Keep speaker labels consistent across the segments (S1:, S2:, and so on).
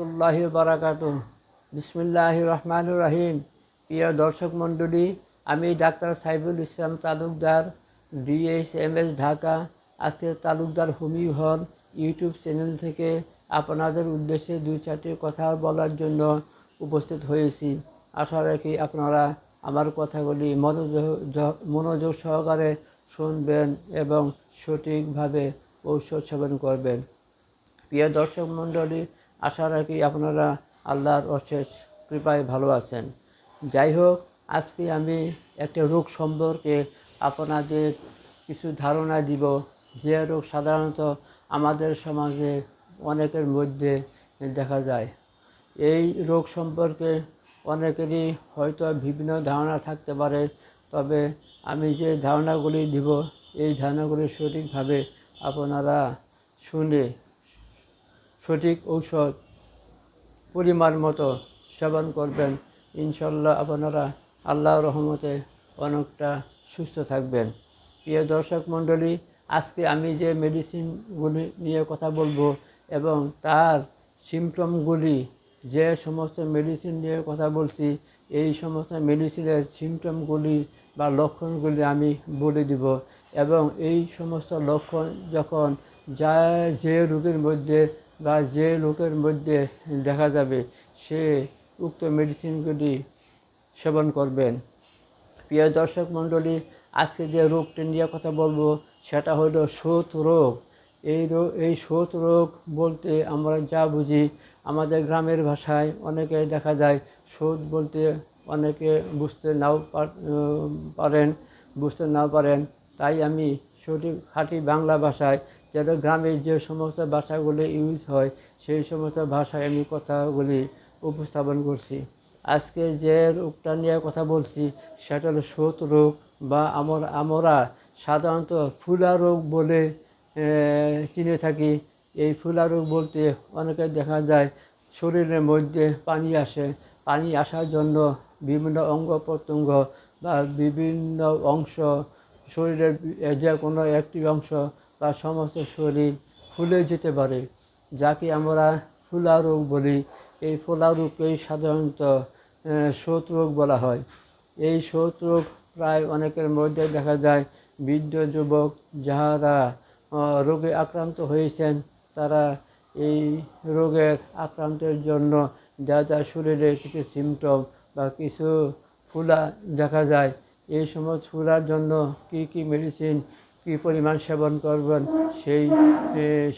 S1: রহমতুল্লাহ বারাকাতু বিসমিল্লাহ রহমান রাহিম। প্রিয় দর্শক মণ্ডলী, আমি doctor Saiful Islam Talukdar DS M S Dhaka. আজকে তালুকদার হুমি হল ইউটিউব চ্যানেল থেকে আপনাদের উদ্দেশ্যে দুই চারটি কথা বলার জন্য উপস্থিত হয়েছি। আশা রাখি আপনারা আমার কথাগুলি মনোযোগ মনোযোগ সহকারে শুনবেন এবং সঠিকভাবে ঔষধ সেবন করবেন। প্রিয় দর্শক মণ্ডলী আশা রাখি আপনারা আল্লাহর অশেষ কৃপায় ভালো আছেন। যাই হোক, আজকে আমি একটা রোগ সম্পর্কে আপনাদের কিছু ধারণা দিব। যে রোগ সাধারণত আমাদের সমাজে অনেকের মধ্যে দেখা যায়। এই রোগ সম্পর্কে অনেকেরই হয়তো বিভিন্ন ধারণা থাকতে পারে, তবে আমি যে ধারণাগুলি দিব, এই ধারণাগুলি সঠিকভাবে আপনারা শুনে সঠিক ঔষধ পরিমাণ মতো সেবন করবেন। ইনশাল্লাহ আপনারা আল্লাহর রহমতে অনেকটা সুস্থ থাকবেন। প্রিয় দর্শক মণ্ডলী, আজকে আমি যে মেডিসিনগুলি নিয়ে কথা বলব এবং তার সিমটমগুলি যে সমস্ত মেডিসিন নিয়ে কথা বলছি, এই সমস্ত মেডিসিনের সিমটমগুলি বা লক্ষণগুলি আমি বলে দিব এবং এই সমস্ত লক্ষণ যখন যা যে রোগীর মধ্যে বা যে লোকের মধ্যে দেখা যাবে, সে উক্ত মেডিসিনগুলি সেবন করবেন। প্রিয় দর্শক মণ্ডলী, আজকে যে রোগটি নিয়ে কথা বলব, সেটা হলো শোথ রোগ। এই রোগ এই শোথ রোগ বলতে আমরা যা বুঝি, আমাদের গ্রামের ভাষায় অনেকে দেখা যায় শোধ বলতে অনেকে বুঝতে নাও পারেন, বুঝতে নাও পারেন। তাই আমি সঠিক, খাঁটি বাংলা ভাষায় যাতে গ্রামের যে সমস্ত ভাষাগুলি ইউজ হয়, সেই সমস্ত ভাষায় আমি কথাগুলি উপস্থাপন করছি। আজকে যে রোগটা নিয়ে কথা বলছি, সেটা হলো শোথ রোগ বা আমরা আমরা সাধারণত ফুলা রোগ বলে চিনে থাকি। এই ফুলা রোগ বলতে অনেকে দেখা যায় শরীরের মধ্যে পানি আসে। পানি আসার জন্য বিভিন্ন অঙ্গ প্রত্যঙ্গ বা বিভিন্ন অংশ শরীরের যে কোনো একটি অংশ বা সমস্ত শরীর ফুলে যেতে পারে, যাকে আমরা ফুলা রোগ বলি। এই ফোলা রোগকেই সাধারণত শোথ রোগ বলা হয়। এই শোথ রোগ প্রায় অনেকের মধ্যে দেখা যায়। বৃদ্ধ যুবক যাহারা রোগে আক্রান্ত হয়েছেন, তারা এই রোগের আক্রান্তের জন্য যা যা শরীরে কিছু সিমটম বা কিছু ফুলা দেখা যায়। এই সমস্ত ফুলার জন্য কি কি মেডিসিন কী পরিমাণ সেবন করবেন? সেই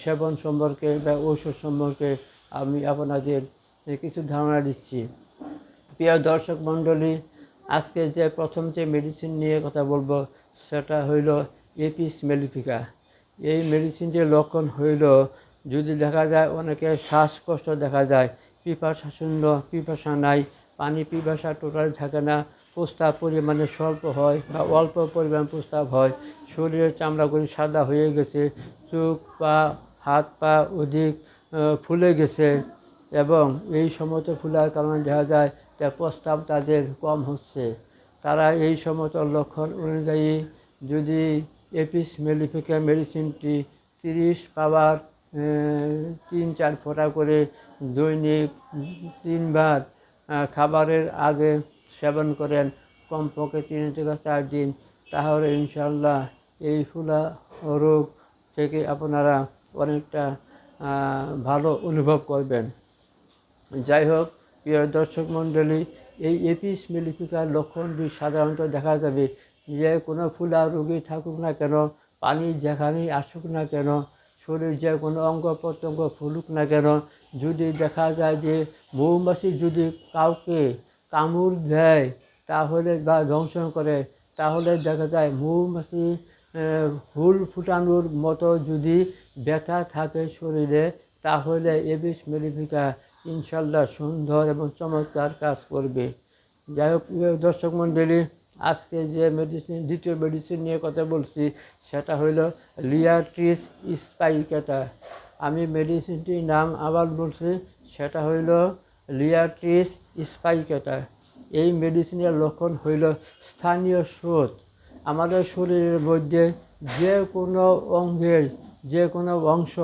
S1: সেবন সম্পর্কে বা ঔষধ সম্পর্কে আমি আপনাদের কিছু ধারণা দিচ্ছি। প্রিয় দর্শক মণ্ডলী, আজকে যে প্রথম যে মেডিসিন নিয়ে কথা বলব, সেটা হইল এপিস মেলিফিকা এই মেডিসিনটির লক্ষণ হইল, যদি দেখা যায় অনেকে শ্বাসকষ্ট দেখা যায়, পিপাসা শূন্য, পিপাসা নাই, পানি পিপাসা টোটাল থাকে না প্রস্তাব পরিমাণে স্বল্প হয় বা অল্প পরিমাণ প্রস্তাব হয়, শরীরের চামড়াগুলি সাদা হয়ে গেছে, চোখ, পা, হাত পা অধিক ফুলে গেছে এবং এই সমস্ত ফুলার কারণে দেখা যায় যে প্রস্তাব তাদের কম হচ্ছে। তারা এই সমস্ত লক্ষণ অনুযায়ী যদি এপিস মেলিফিকা মেডিসিনটি তিরিশ পাওয়ার তিন চার ফোঁটা করে দৈনিক তিনবার খাবারের আগে সেবন করেন। কমপক্ষে তিন থেকে চার দিন। তাহলে ইনশাল্লাহ এই ফুলা রোগ থেকে আপনারা অনেকটা ভালো অনুভব করবেন। যাই হোক, প্রিয় দর্শক মণ্ডলী, এই এপিস মেলিফিকার লক্ষণটি সাধারণত দেখা যাবে যে কোনো ফুলা রোগী থাকুক না কেন, পানি যেখানেই আসুক না কেন, শরীর যে কোনো অঙ্গ প্রত্যঙ্গ ফুলুক না কেন, যদি দেখা যায় যে মৌমাছি যদি কাউকে কামড় দেয়, তাহলে বা দংশন করে, তাহলে দেখা যায় মৌমাছি হুল ফুটানোর মতো যদি ব্যথা থাকে শরীরে, তাহলে এবিস মেলিফিকা ইনশাল্লাহ সুন্দর এবং চমৎকার কাজ করবে। যাই হোক দর্শক মণ্ডলী, আজকে যে মেডিসিন দ্বিতীয় মেডিসিন নিয়ে কথা বলছি, সেটা হইল লিয়াট্রিস স্পাইকেটা। আমি মেডিসিনটির নাম আবার বলছি, সেটা হইল লিয়াট্রিস স্পাইকেটা এই মেডিসিনের লক্ষণ হইল স্থানীয় স্রোত। আমাদের শরীরের মধ্যে যে কোনো অঙ্গের যে কোনো অংশ,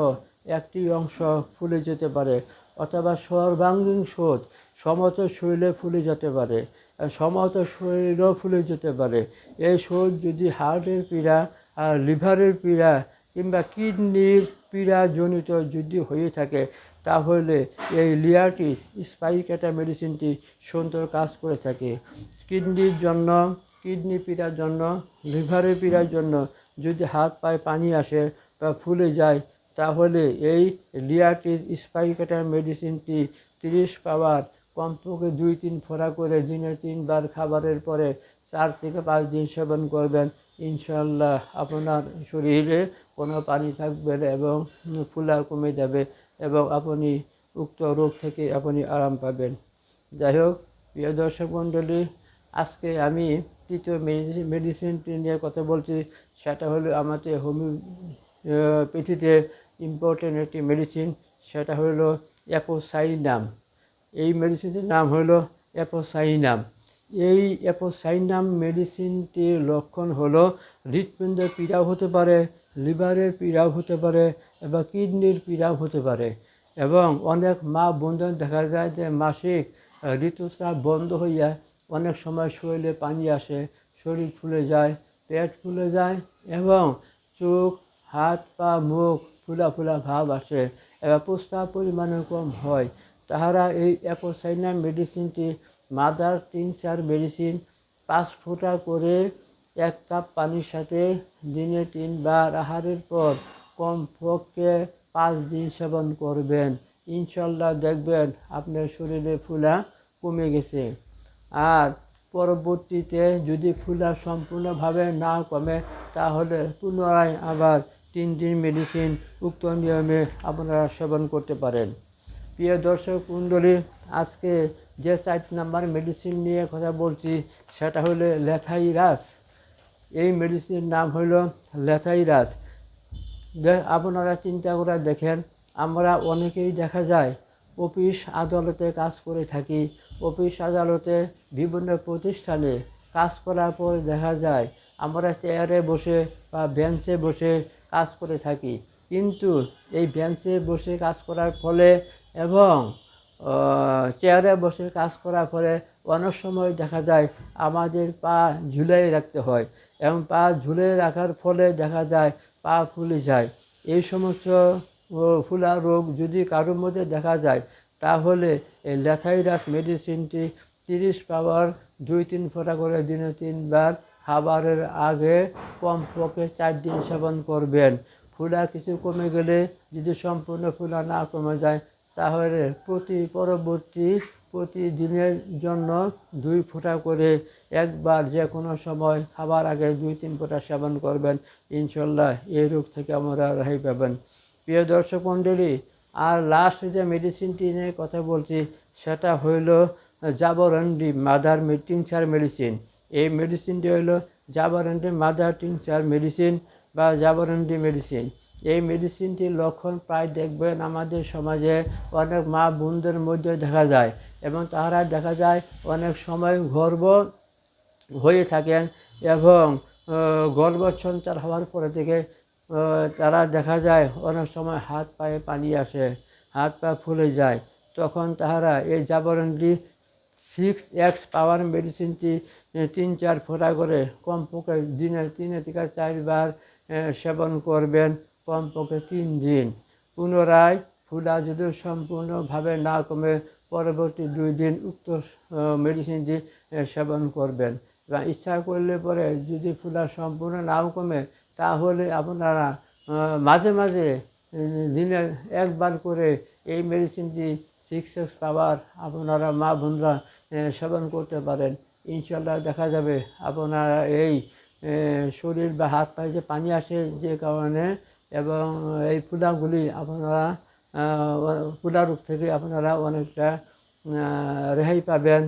S1: একটি অংশ ফুলে যেতে পারে, অথবা সর্বাঙ্গীন স্রোত সমস্ত শরীরে ফুলে যেতে পারে আর সমস্ত শরীরও ফুলে যেতে পারে। এই শোধ যদি হার্টের পীড়া আর লিভারের পীড়া কিংবা কিডনির পীড়াজনিত যদি হয়ে থাকে তাহলে এই লিয়াটিস স্পাইকেটা মেডিসিনটি সুন্দর কাজ করে থাকে। কিডনির জন্য, কিডনি পীড়ার জন্য, লিভারের পীড়ার জন্য যদি হাত পায়ে পানি আসে বা ফুলে যায়, তাহলে এই লিয়াটিস স্পাইকেটার মেডিসিনটি তিরিশ পাওয়ার, কমপক্ষে দুই তিন ফোঁড়া করে দিনে তিনবার খাবারের পরে চার থেকে পাঁচ দিন সেবন করবেন। ইনশাল্লাহ আপনার শরীরে কোনো পানি থাকবে এবং ফুলা কমে যাবে। এবং আপনি উক্ত রোগ থেকে আপনি আরাম পাবেন। যাই হোক, প্রিয় দর্শক মণ্ডলী, আজকে আমি তৃতীয় মেডিসিনটি নিয়ে কথা বলছি। সেটা হলো আমাদের হোমিওপ্যাথিতে ইম্পর্টেন্ট একটি মেডিসিন সেটা হলো অ্যাপোসাইনাম। এই মেডিসিনটির নাম হলো অ্যাপোসাইনাম। এই অ্যাপোসাইনাম মেডিসিনটির লক্ষণ হলো হৃৎপিণ্ডের পীড়াও হতে পারে লিভারের পীড়াও হতে পারে এবং কিডনির পীড়াও হতে পারে। এবং অনেক মা বোনদের দেখা যায় যে মাসিক ঋতুস্রাব বন্ধ হইয়া অনেক সময় শরীরে পানি আসে, শরীর ফুলে যায়, পেট ফুলে যায় এবং চোখ, হাত, পা, মুখ ফুলা ফুলা ভাব আসে এবং প্রস্তাব পরিমাণে কম হয়। তাহারা এই অ্যাপোসাইনাম মেডিসিনটি মাদার তিন চার মেডিসিন পাঁচ ফোঁটা করে এক কাপ পানির সাথে দিনে তিনবার আহারের পর কম কমপক্ষে পাঁচ দিন সেবন করবেন। ইনশাল্লাহ দেখবেন আপনার শরীরে ফুলা কমে গেছে। আর পরবর্তীতে যদি ফুলা সম্পূর্ণভাবে না কমে, তাহলে পুনরায় আবার তিন দিন মেডিসিন উক্ত নিয়মে আপনারা সেবন করতে পারেন। প্রিয় দর্শক কুণ্ডলী আজকে যে চার নাম্বার মেডিসিন নিয়ে কথা বলছি, সেটা হলো ল্যাথাইরাস এই মেডিসিনের নাম হইল ল্যাথাইরাস আপনারা চিন্তা করে দেখেন, আমরা অনেকেই দেখা যায়, অফিস আদালতে কাজ করে থাকি। অফিস আদালতে বিভিন্ন প্রতিষ্ঠানে কাজ করার পর দেখা যায়, আমরা চেয়ারে বসে বা বেঞ্চে বসে কাজ করে থাকি। কিন্তু এই বেঞ্চে বসে কাজ করার ফলে এবং চেয়ারে বসে কাজ করার ফলে অনেক সময় দেখা যায়, আমাদের পা ঝুলাই রাখতে হয়। এবং পা ঝুলে রাখার ফলে দেখা যায়, পা ফুলে যায়। এই সমস্ত ফুলা রোগ যদি কারোর মধ্যে দেখা যায়, তাহলে এই ল্যাথাইরাস মেডিসিনটি তিরিশ পাওয়ার দুই তিন ফোঁটা করে দিনে তিনবার খাবারের আগে কমপক্ষে চার দিন সেবন করবেন। ফুলা কিছু কমে গেলে যদি সম্পূর্ণ ফুলা না কমে যায়, তাহলে প্রতি পরবর্তী প্রতিদিনের জন্য দুই ফোঁটা করে একবার যে কোনো সময় খাবার আগে দুই, তিন ফোঁটা সেবন করবেন। ইনশাল্লাহ এই রোগ থেকে আমরা রেহাই পাবেন। প্রিয় দর্শক মণ্ডলী, আর লাস্ট যে মেডিসিনটি নিয়ে কথা বলছি, সেটা হইল জাবরন্ডি মাদার টিংচার মেডিসিন এই মেডিসিনটি হইল জাবরন্ডি মাদার টিংচার মেডিসিন বা জাবরন্ডি মেডিসিন এই মেডিসিনটির লক্ষণ প্রায় দেখবেন আমাদের সমাজে অনেক মা বোনদের মধ্যে দেখা যায় এবং তাহারা দেখা যায় অনেক সময় গর্ব হয়ে থাকেন এবং গর্ভ সঞ্চার হওয়ার পরে থেকে তারা দেখা যায় অনেক সময় হাত পায়ে পানি আসে, হাত পা ফুলে যায়। তখন তাহারা এই জাবরণটি সিক্স এক্স পাওয়ার মেডিসিনটি তিন চার ফোঁটা করে কমপক্ষে দিনে তিনে থেকে চারবার সেবন করবেন, কমপক্ষে তিন দিন। পুনরায় ফুলা যদি সম্পূর্ণভাবে না কমে, পরবর্তী দুই দিন উক্ত মেডিসিনটি সেবন করবেন। ইচ্ছা করলে পরে যদি ফুলা সম্পূর্ণ নাও কমে, তাহলে আপনারা মাঝে মাঝে দিনে একবার করে এই মেডিসিনটি সিক্স এক্স পাওয়ার আপনারা মা বোনরা সেবন করতে পারেন। ইনশাল্লাহ দেখা যাবে আপনারা এই শরীর বা হাত পায়ে যে পানি আসে যে কারণে এবং এই ফুলাগুলি আপনারা ফুলা রোগ থেকে আপনারা অনেকটা রেহাই পাবেন।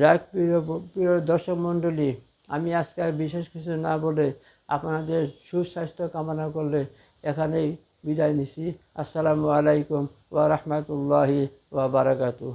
S1: যাক, প্রিয় প্রিয় দর্শক মণ্ডলী, আমি আজকে আর বিশেষ কিছু না বলে আপনাদের সুস্বাস্থ্য কামনা করলে এখানেই বিদায় নিছি আসসালামু আলাইকুম ওয়া রাহমাতুল্লাহি ওয়া বারাকাতুহু।